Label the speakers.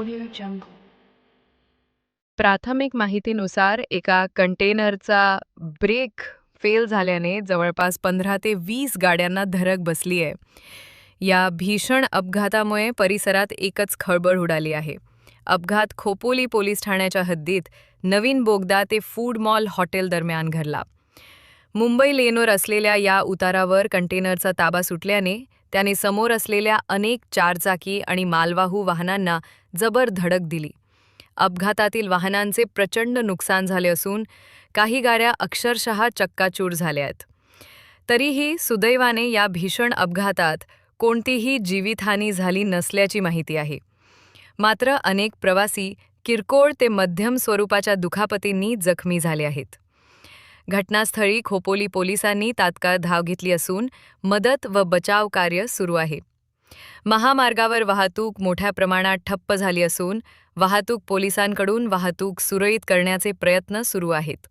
Speaker 1: Audio Jungle.
Speaker 2: प्राथमिक माहितीनुसार एका कंटेनरचा ब्रेक फेल झाल्याने जवळपास पंधरा ते वीस गाड्यांना धरक बसली आहे. या भीषण अपघातामुळे परिसरात एकच खळबळ उडाली आहे. अपघात खोपोली पोलीस ठाण्याच्या हद्दीत नवीन बोगदा ते फूड मॉल हॉटेल दरम्यान घडला. मुंबई लेनवर असलेल्या या उतारावर कंटेनरचा ताबा सुटल्याने त्याने समोर असलेल्या अनेक चारचाकी आणि मालवाहू वाहनांना जबर धडक दिली. अपघातातील वाहनांचे प्रचंड नुकसान झाले असून काही गाड्या अक्षरशः चक्काचूर झाल्या आहेत. तरीही सुदैवाने या भीषण अपघातात कोणतीही जीवितहानी झाली नसल्याची माहिती आहे. मात्र अनेक प्रवासी किरकोळ ते मध्यम स्वरूपाच्या दुखापतींनी जखमी झाले आहेत. घटनास्थळी खोपोली पोलिसांनी तात्काळ धाव घेतली असून मदत व बचाव कार्य सुरू आहे. महामार्गावर वाहतूक मोठ्या प्रमाणात ठप्प झाली असून वाहतूक पोलिसांकडून वाहतूक सुरळीत करण्याचे प्रयत्न सुरू आहेत.